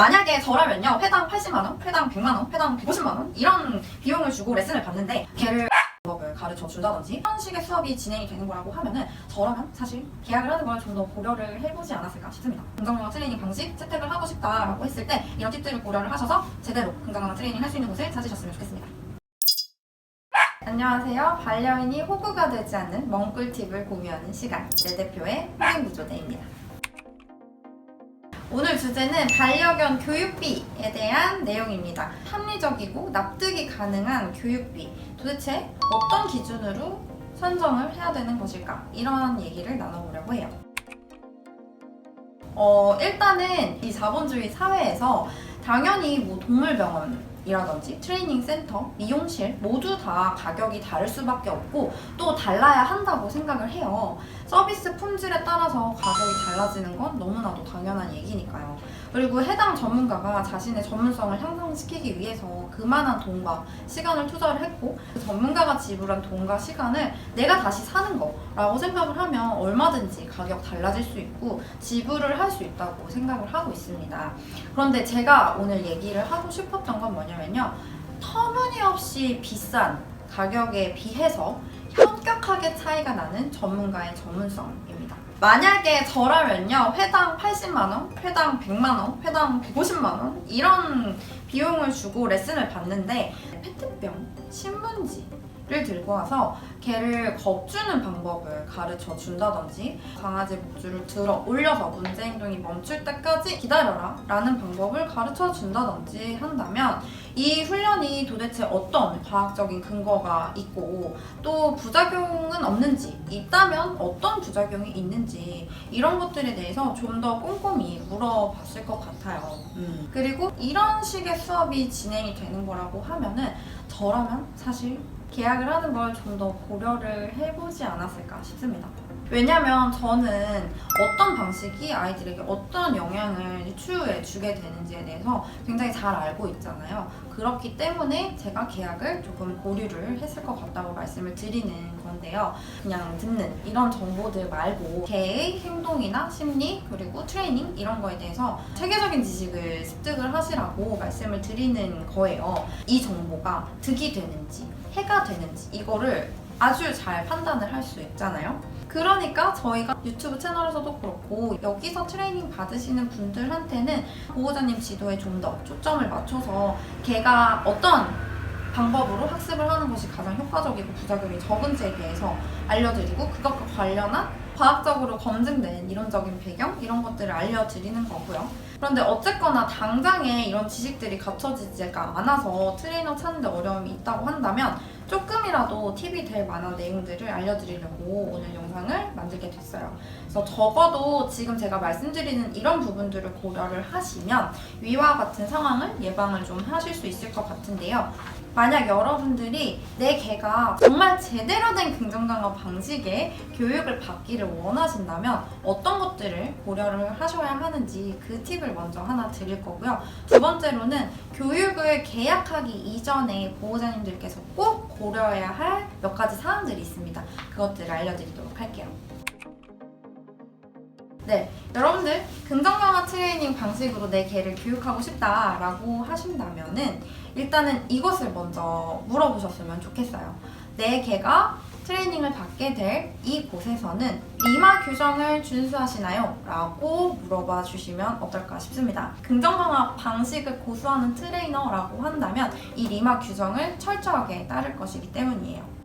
만약에 저라면요 회당 80만원, 회당 100만원, 회당 150만원 이런 비용을 주고 레슨을 받는데 걔를 법을 가르쳐 준다든지 이런 식의 수업이 진행이 되는 거라고 하면은 저라면 사실 계약을 하는 걸 좀 더 고려를 해보지 않았을까 싶습니다. 긍정영어 트레이닝 방식 채택을 하고 싶다라고 했을 때 이런 팁들을 고려를 하셔서 제대로 긍정영어 트레이닝 할 수 있는 곳을 찾으셨으면 좋겠습니다. 안녕하세요. 반려인이 호구가 되지 않는 멍꿀 팁을 공유하는 시간 내 대표의 호갱구조대입니다. 오늘 주제는 반려견 교육비에 대한 내용입니다. 합리적이고 납득이 가능한 교육비. 도대체 어떤 기준으로 선정을 해야 되는 것일까? 이런 얘기를 나눠보려고 해요. 어, 일단은 이 자본주의 사회에서 당연히 뭐 동물병원 이라든지 트레이닝 센터, 미용실 모두 다 가격이 다를 수밖에 없고 또 달라야 한다고 생각을 해요. 서비스 품질에 따라서 가격이 달라지는 건 너무나도 당연한 얘기니까요. 그리고 해당 전문가가 자신의 전문성을 향상시키기 위해서 그만한 돈과 시간을 투자를 했고 그 전문가가 지불한 돈과 시간을 내가 다시 사는 거라고 생각을 하면 얼마든지 가격 달라질 수 있고 지불을 할 수 있다고 생각을 하고 있습니다. 그런데 제가 오늘 얘기를 하고 싶었던 건 뭐냐면요. 터무니없이 비싼 가격에 비해서 현격하게 차이가 나는 전문가의 전문성입니다. 만약에 저라면요, 회당 80만원, 회당 100만원, 회당 150만원, 이런 비용을 주고 레슨을 받는데, 페트병, 신문지 를 들고 와서 개를 겁주는 방법을 가르쳐 준다든지, 강아지 목줄을 들어 올려서 문제 행동이 멈출 때까지 기다려라 라는 방법을 가르쳐 준다든지 한다면, 이 훈련이 도대체 어떤 과학적인 근거가 있고 또 부작용은 없는지 있다면 어떤 부작용이 있는지 이런 것들에 대해서 좀 더 꼼꼼히 물어봤을 것 같아요. 음. 그리고 이런 식의 수업이 진행이 되는 거라고 하면은 저라면 사실 계약을 하는 걸 좀 더 고려를 해보지 않았을까 싶습니다. 왜냐면 저는 어떤 방식이 아이들에게 어떤 영향을 추후에 주게 되는지에 대해서 굉장히 잘 알고 있잖아요. 그렇기 때문에 제가 계약을 조금 고려를 했을 것 같다고 말씀을 드리는 건데요. 그냥 듣는 이런 정보들 말고 개의 행동이나 심리 그리고 트레이닝 이런 거에 대해서 체계적인 지식을 습득을 하시라고 말씀을 드리는 거예요. 이 정보가 득이 되는지 해가 되는지 이거를 아주 잘 판단을 할 수 있잖아요. 그러니까 저희가 유튜브 채널에서도 그렇고 여기서 트레이닝 받으시는 분들한테는 보호자님 지도에 좀 더 초점을 맞춰서 걔가 어떤 방법으로 학습을 하는 것이 가장 효과적이고 부작용이 적은지에 대해서 알려드리고 그것과 관련한 과학적으로 검증된 이론적인 배경 이런 것들을 알려드리는 거고요. 그런데 어쨌거나 당장에 이런 지식들이 갖춰지지가 않아서 트레이너 찾는데 어려움이 있다고 한다면 조금이라도 팁이 될 만한 내용들을 알려드리려고 오늘 영상을 만들게 됐어요. 그래서 적어도 지금 제가 말씀드리는 이런 부분들을 고려를 하시면 위와 같은 상황을 예방을 좀 하실 수 있을 것 같은데요. 만약 여러분들이 내 개가 정말 제대로 된 긍정강화 방식의 교육을 받기를 원하신다면 어떤 것들을 고려를 하셔야 하는지 그 팁을 먼저 하나 드릴 거고요. 두 번째로는 교육을 계약하기 이전에 보호자님들께서 꼭 고려해야 할 몇 가지 사항들이 있습니다. 그것들을 알려드리도록 할게요. 네, 여러분들 긍정영화 트레이닝 방식으로 내 개를 교육하고 싶다라고 하신다면은 일단은 이것을 먼저 물어보셨으면 좋겠어요. 내 개가 트레이닝을 받게 될 이곳에서는 리마 규정을 준수하시나요? 라고 물어봐 주시면 어떨까 싶습니다. 긍정 강화 방식을 고수하는 트레이너라고 한다면 이 리마 규정을 철저하게 따를 것이기 때문이에요.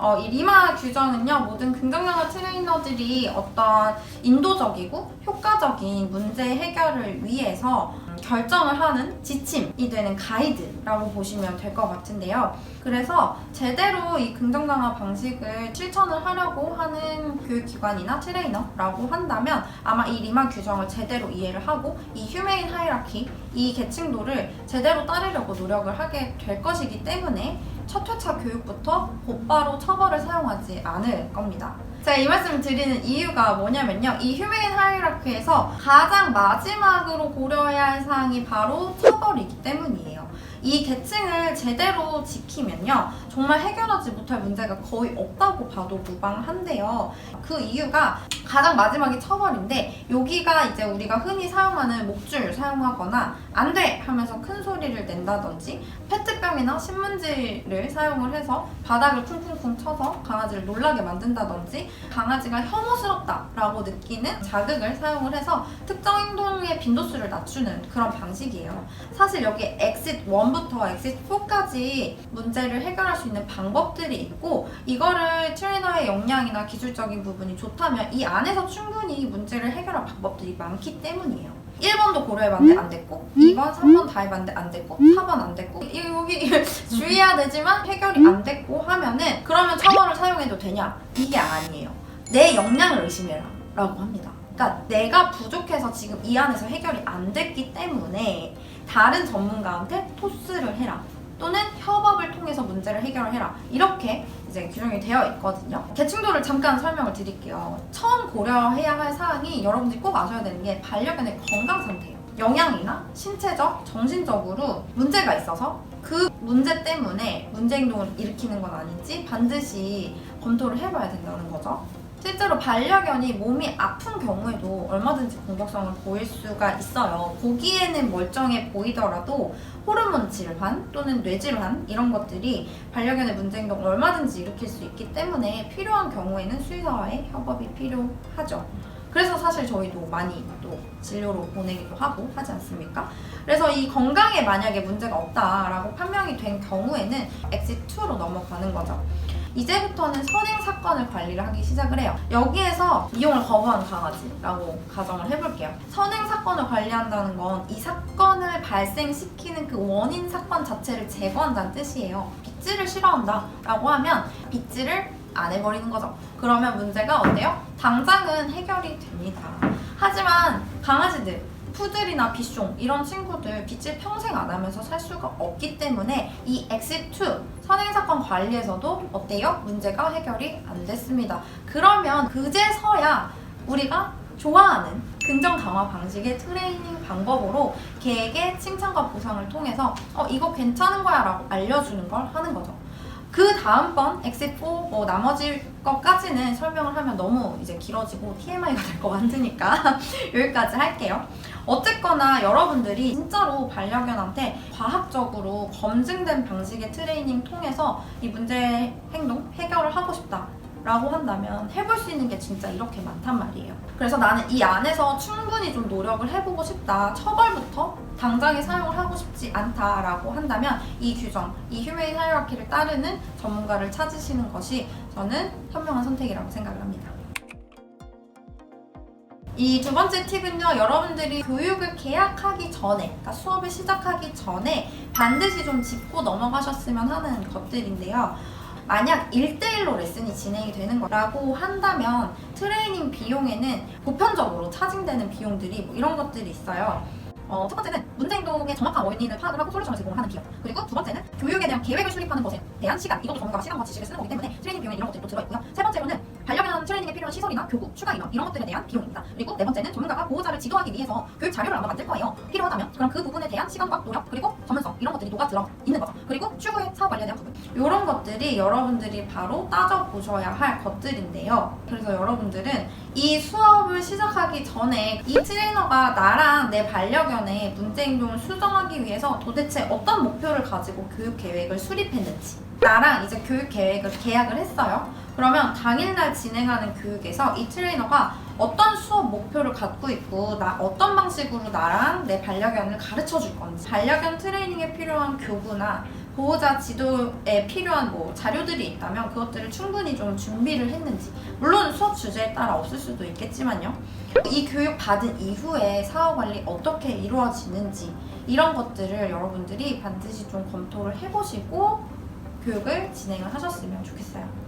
어, 이 리마 규정은요, 모든 긍정영화 트레이너들이 어떤 인도적이고 효과적인 문제 해결을 위해서 음, 결정을 하는 지침이 되는 가이드라고 보시면 될 것 같은데요. 그래서 제대로 이 긍정강화 방식을 실천을 하려고 하는 교육기관이나 트레이너라고 한다면 아마 이 리마 규정을 제대로 이해를 하고 이 휴메인 하이라키, 이 계층도를 제대로 따르려고 노력을 하게 될 것이기 때문에 첫 회차 교육부터 곧바로 처벌을 사용하지 않을 겁니다. 제가 이 말씀을 드리는 이유가 뭐냐면요. 이 휴메인 하이라키에서 가장 마지막으로 고려해야 할 사항이 바로 처벌이기 때문이에요. 이 계층을 제대로 지키면요. 정말 해결하지 못할 문제가 거의 없다고 봐도 무방한데요. 그 이유가 가장 마지막이 처벌인데 여기가 이제 우리가 흔히 사용하는 목줄 사용하거나 안 돼! 하면서 큰 소리를 낸다든지 페트병이나 신문지를 사용을 해서 바닥을 쿵쿵쿵 쳐서 강아지를 놀라게 만든다든지 강아지가 혐오스럽다라고 느끼는 자극을 사용을 해서 특정 행동의 빈도수를 낮추는 그런 방식이에요. 사실 여기 엑sit 1부터 엑sit 4까지 문제를 해결할 수 있는 방법들이 있고 이거를 트레이너의 역량이나 기술적인 부분이 좋다면 이 안에서 충분히 문제를 해결할 방법들이 많기 때문이에요. 1번도 고려해봤는데 안 됐고 2번, 3번 다 해봤는데 안 됐고 4번 안 됐고 이- 여기 주의해야 되지만 해결이 안 됐고 하면은 그러면 처벌을 사용해도 되냐? 이게 아니에요. 내 역량을 의심해라 라고 합니다. 그러니까 내가 부족해서 지금 이 안에서 해결이 안 됐기 때문에 다른 전문가한테 토스를 해라. 또는 통해서 문제를 해결을 해라. 이렇게 이제 규정이 되어 있거든요. 계층도를 잠깐 설명을 드릴게요. 처음 고려해야 할 사항이 여러분들이 꼭 아셔야 되는 게 반려견의 건강 상태예요. 영양이나 신체적, 정신적으로 문제가 있어서 그 문제 때문에 문제 행동을 일으키는 건 아닌지 반드시 검토를 해봐야 된다는 거죠. 실제로 반려견이 몸이 아픈 경우에도 얼마든지 공격성을 보일 수가 있어요. 보기에는 멀쩡해 보이더라도 호르몬 질환 또는 뇌질환 이런 것들이 반려견의 문제 행동을 얼마든지 일으킬 수 있기 때문에 필요한 경우에는 수의사와의 협업이 필요하죠. 그래서 사실 저희도 많이 또 진료로 보내기도 하고 하지 않습니까? 그래서 이 건강에 만약에 문제가 없다라고 판명이 된 경우에는 엑시2로 넘어가는 거죠. 이제부터는 선행 사건을 관리를 하기 시작을 해요. 여기에서 이용을 거부한 강아지라고 가정을 해볼게요. 선행 사건을 관리한다는 건 이 사건을 발생시키는 그 원인 사건 자체를 제거한다는 뜻이에요. 빗질을 싫어한다라고 하면 빗질을 안 해버리는 거죠. 그러면 문제가 어때요? 당장은 해결이 됩니다. 하지만 강아지들 푸들이나 비숑 이런 친구들 빗질 평생 안 하면서 살 수가 없기 때문에 이 엑시2 선행사건 관리에서도 어때요? 문제가 해결이 안 됐습니다. 그러면 그제서야 우리가 좋아하는 긍정 강화 방식의 트레이닝 방법으로 개에게 칭찬과 보상을 통해서 어 이거 괜찮은 거야 라고 알려주는 걸 하는 거죠. 그 다음번 엑시4 뭐 나머지 것까지는 설명을 하면 너무 이제 길어지고 TMI가 될 것 같으니까 여기까지 할게요. 어쨌거나 여러분들이 진짜로 반려견한테 과학적으로 검증된 방식의 트레이닝 통해서 이 문제 행동 해결을 하고 싶다. 라고 한다면 해볼 수 있는 게 진짜 이렇게 많단 말이에요. 그래서 나는 이 안에서 충분히 좀 노력을 해보고 싶다. 처벌부터 당장에 사용을 하고 싶지 않다라고 한다면 이 규정, 이 휴메인 하이어키를 따르는 전문가를 찾으시는 것이 저는 현명한 선택이라고 생각을 합니다. 이 두 번째 팁은요, 여러분들이 교육을 계약하기 전에, 그러니까 수업을 시작하기 전에 반드시 좀 짚고 넘어가셨으면 하는 것들인데요. 만약 1대1로 레슨이 진행이 되는 거라고 한다면 트레이닝 비용에는 보편적으로 차징되는 비용들이 뭐 이런 것들이 있어요. 어, 첫 번째는 문제 행동의 정확한 원인을 파악을 하고 솔루션을 제공하는 비용. 그리고 두 번째는 교육에 대한 계획을 수립하는 것에 대한 시간. 이것도 전문가가 시간과 지식을 쓰는 거기 때문에 트레이닝 비용에 이런 것들이 또 들어있고요. 세 번째로는 반려견 트레이닝에 필요한 시설이나 교구, 추가 인원 이런 것들에 대한 비용입니다. 그리고 네 번째는 전문가가 보호자를 지도하기 위해서 교육 자료를 아마 만들 거예요. 필요하다면 그럼 그 부분에 대한 시간과 노력 그리고 전문성 이런 것들이 녹아 들어 있는 거죠. 그리고 추후에 사업 관리에 대한 부분 이런 것들이 여러분들이 바로 따져 보셔야 할 것들인데요. 그래서 여러분들은 이 수업을 시작하기 전에 이 트레이너가 나랑 내 반려견의 문제 행동을 수정하기 위해서 도대체 어떤 목표를 가지고 교육 계획을 수립했는지 나랑 이제 교육 계획을 계약을 했어요. 그러면 당일날 진행하는 교육에서 이 트레이너가 어떤 수업 목표를 갖고 있고 나 어떤 방식으로 나랑 내 반려견을 가르쳐 줄 건지. 반려견 트레이닝에 필요한 교구나 보호자 지도에 필요한 뭐 자료들이 있다면 그것들을 충분히 좀 준비를 했는지. 물론 수업 주제에 따라 없을 수도 있겠지만요. 이 교육 받은 이후에 사업 관리 어떻게 이루어지는지 이런 것들을 여러분들이 반드시 좀 검토를 해보시고 교육을 진행을 하셨으면 좋겠어요.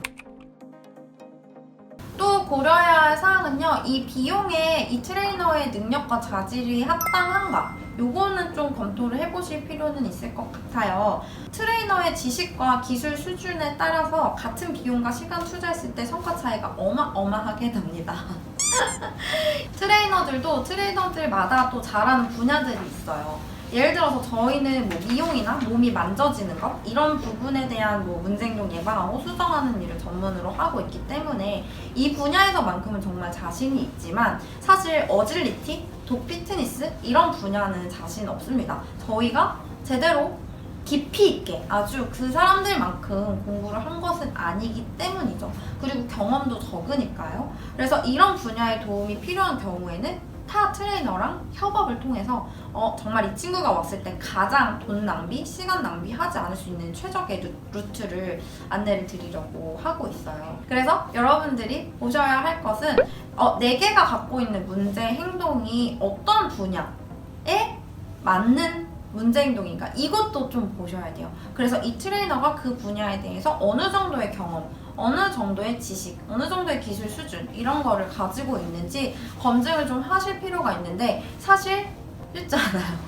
또 고려해야 할 사항은요, 이 비용에 이 트레이너의 능력과 자질이 합당한가? 요거는 좀 검토를 해보실 필요는 있을 것 같아요. 트레이너의 지식과 기술 수준에 따라서 같은 비용과 시간 투자했을 때 성과 차이가 어마어마하게 납니다. 트레이너들도 트레이너들마다 또 잘하는 분야들이 있어요. 예를 들어서 저희는 뭐 미용이나 몸이 만져지는 것 이런 부분에 대한 뭐 문제행동 예방하고 수정하는 일을 전문으로 하고 있기 때문에 이 분야에서만큼은 정말 자신이 있지만 사실 어질리티, 독 피트니스 이런 분야는 자신 없습니다. 저희가 제대로 깊이 있게 아주 그 사람들만큼 공부를 한 것은 아니기 때문이죠. 그리고 경험도 적으니까요. 그래서 이런 분야에 도움이 필요한 경우에는 타 트레이너랑 협업을 통해서 어, 정말 이 친구가 왔을 때 가장 돈 낭비, 시간 낭비하지 않을 수 있는 최적의 루- 루트를 안내를 드리려고 하고 있어요. 그래서 여러분들이 보셔야 할 것은 어, 네 개가 갖고 있는 문제 행동이 어떤 분야에 맞는 문제 행동인가 이것도 좀 보셔야 돼요. 그래서 이 트레이너가 그 분야에 대해서 어느 정도의 경험, 어느 정도의 지식, 어느 정도의 기술 수준 이런 거를 가지고 있는지 검증을 좀 하실 필요가 있는데 사실 쉽지 않아요.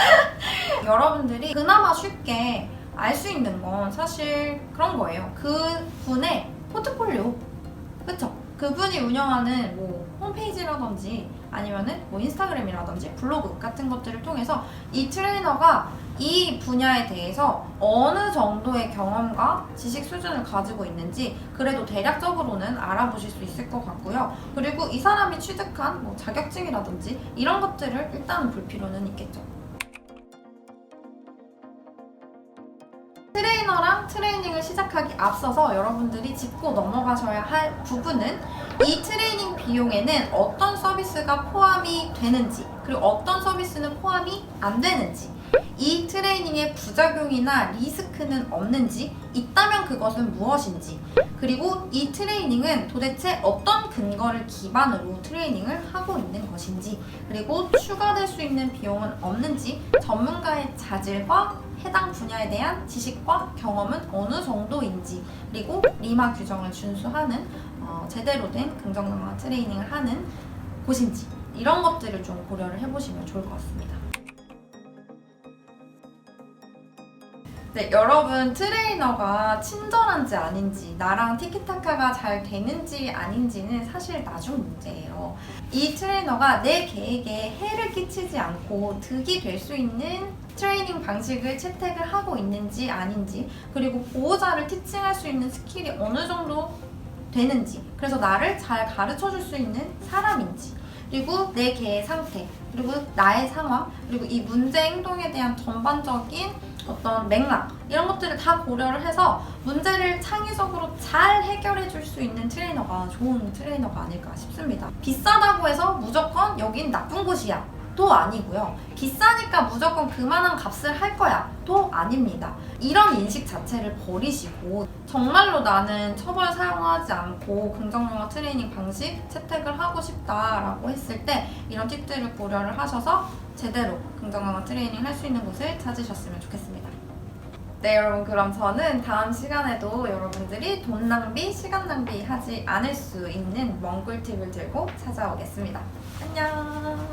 여러분들이 그나마 쉽게 알 수 있는 건 사실 그런 거예요. 그 분의 포트폴리오. 그쵸? 그분이 운영하는 뭐 홈페이지라든지 아니면은 뭐 인스타그램이라든지 블로그 같은 것들을 통해서 이 트레이너가 이 분야에 대해서 어느 정도의 경험과 지식 수준을 가지고 있는지 그래도 대략적으로는 알아보실 수 있을 것 같고요. 그리고 이 사람이 취득한 뭐 자격증이라든지 이런 것들을 일단은 볼 필요는 있겠죠. 트레이너랑 트레이닝을 시작하기 앞서서 여러분들이 짚고 넘어가셔야 할 부분은 이 트레이닝 비용에는 어떤 서비스가 포함이 되는지 그리고 어떤 서비스는 포함이 안 되는지 이 트레이닝의 부작용이나 리스크는 없는지 있다면 그것은 무엇인지 그리고 이 트레이닝은 도대체 어떤 근거를 기반으로 트레이닝을 하고 있는 것인지 그리고 추가될 수 있는 비용은 없는지 전문가의 자질과 해당 분야에 대한 지식과 경험은 어느 정도인지 그리고 리마 규정을 준수하는 어, 제대로 된 긍정 강화 트레이닝을 하는 곳인지 이런 것들을 좀 고려를 해보시면 좋을 것 같습니다. 네, 여러분 트레이너가 친절한지 아닌지 나랑 티키타카가 잘 되는지 아닌지는 사실 나중 문제예요. 이 트레이너가 내 계획에 해를 끼치지 않고 득이 될 수 있는 트레이닝 방식을 채택을 하고 있는지 아닌지 그리고 보호자를 티칭할 수 있는 스킬이 어느 정도 되는지 그래서 나를 잘 가르쳐 줄 수 있는 사람인지 그리고 내 개의 상태 그리고 나의 상황 그리고 이 문제 행동에 대한 전반적인 어떤 맥락 이런 것들을 다 고려를 해서 문제를 창의적으로 잘 해결해 줄 수 있는 트레이너가 좋은 트레이너가 아닐까 싶습니다. 비싸다고 해서 무조건 여긴 나쁜 곳이야. 도 아니고요. 비싸니까 무조건 그만한 값을 할 거야. 도 아닙니다. 이런 인식 자체를 버리시고 정말로 나는 처벌 사용하지 않고 긍정영화 트레이닝 방식 채택을 하고 싶다라고 했을 때 이런 팁들을 고려를 하셔서 제대로 긍정영화 트레이닝 할 수 있는 곳을 찾으셨으면 좋겠습니다. 네 여러분 그럼 저는 다음 시간에도 여러분들이 돈 낭비, 시간 낭비 하지 않을 수 있는 멍 꿀팁을 들고 찾아오겠습니다. 안녕